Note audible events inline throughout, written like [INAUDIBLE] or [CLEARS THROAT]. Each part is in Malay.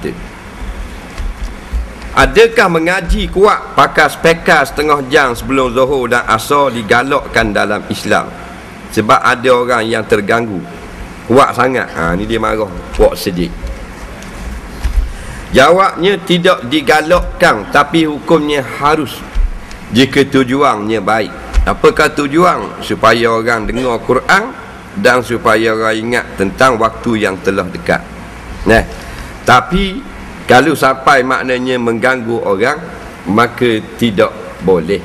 kita Adakah mengaji kuat pakai spekar setengah jam sebelum zuhur dan asar digalakkan dalam Islam? Sebab ada orang yang terganggu. Kuat sangat. Ha, ni dia marah. Kuat sedih. Jawabnya tidak digalakkan tapi hukumnya harus jika tujuannya baik. Apakah tujuan? Supaya orang dengar Quran dan supaya orang ingat tentang waktu yang telah dekat. Nah, tapi kalau sampai maknanya mengganggu orang maka tidak boleh.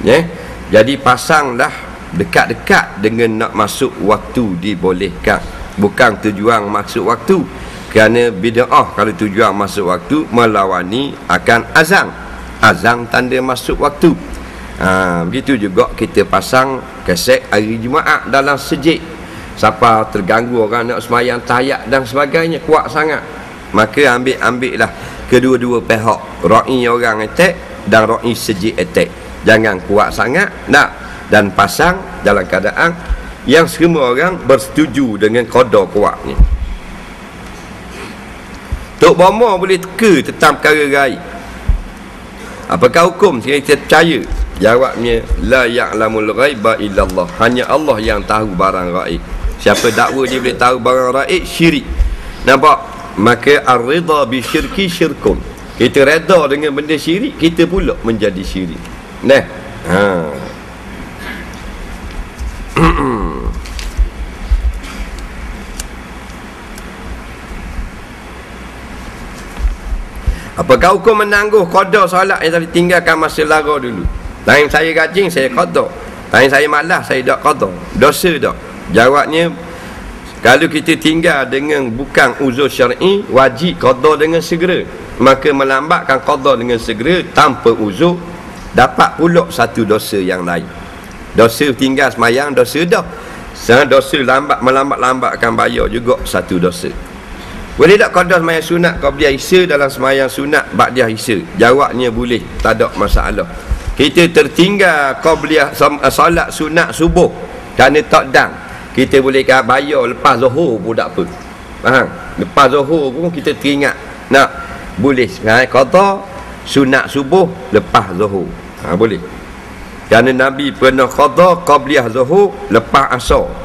Ya? Jadi pasanglah dekat-dekat dengan nak masuk waktu dibolehkan. Bukan tujuan masuk waktu. Kerana bid'ah kalau tujuan masuk waktu melawani akan azan. Azan tanda masuk waktu. Ha, begitu juga kita pasang kesek hari Jumaat dalam sejik. Siapa terganggu orang nak semayang tayak dan sebagainya kuat sangat maka ambil-ambil lah kedua-dua pihak. Ra'i orang attack dan ra'i sejik attack. Jangan kuat sangat nak dan pasang dalam keadaan yang semua orang bersetuju dengan kodok kuat ni Tok Bomo boleh teka tentang perkara gaib. Apakah hukum sehingga kita percaya? Jawabnya la ya'lamul ghaiba illallah. Hanya Allah yang tahu barang gaib. Siapa dakwa dia boleh tahu barang gaib syirik. Nampak maka ar-ridha bi syirki syirkun kita reda dengan benda syirik kita pula menjadi syirik nah ha [CLEARS THROAT] Apakah hukum menangguh qada solat yang tadi tinggalkan masa lara dulu? Lain saya gajing, saya qada. Lain saya malas, saya tak qada. Dosa tak? Jawabnya kalau kita tinggal dengan bukan uzur syar'i, wajib qada dengan segera. Maka melambatkan qada dengan segera tanpa uzur dapat pula satu dosa yang lain. Dosa tinggal semayang dosa dah. Sekarang dosa lambat melambat-lambat akan bayar juga satu dosa. Boleh tak qada semayang sunat qabliyah isya dalam semayang sunat ba'diyah isya? Jawabnya boleh, tak ada masalah. Kita tertinggal qabliyah solat sunat subuh kerana tak dang kita boleh kata bayar lepas zuhur pun tak apa faham? Lepas zuhur pun kita teringat nak boleh ha, kata sunat subuh lepas zuhur. Ha, boleh. Kerana Nabi pernah kata qabliyah zuhur lepas asar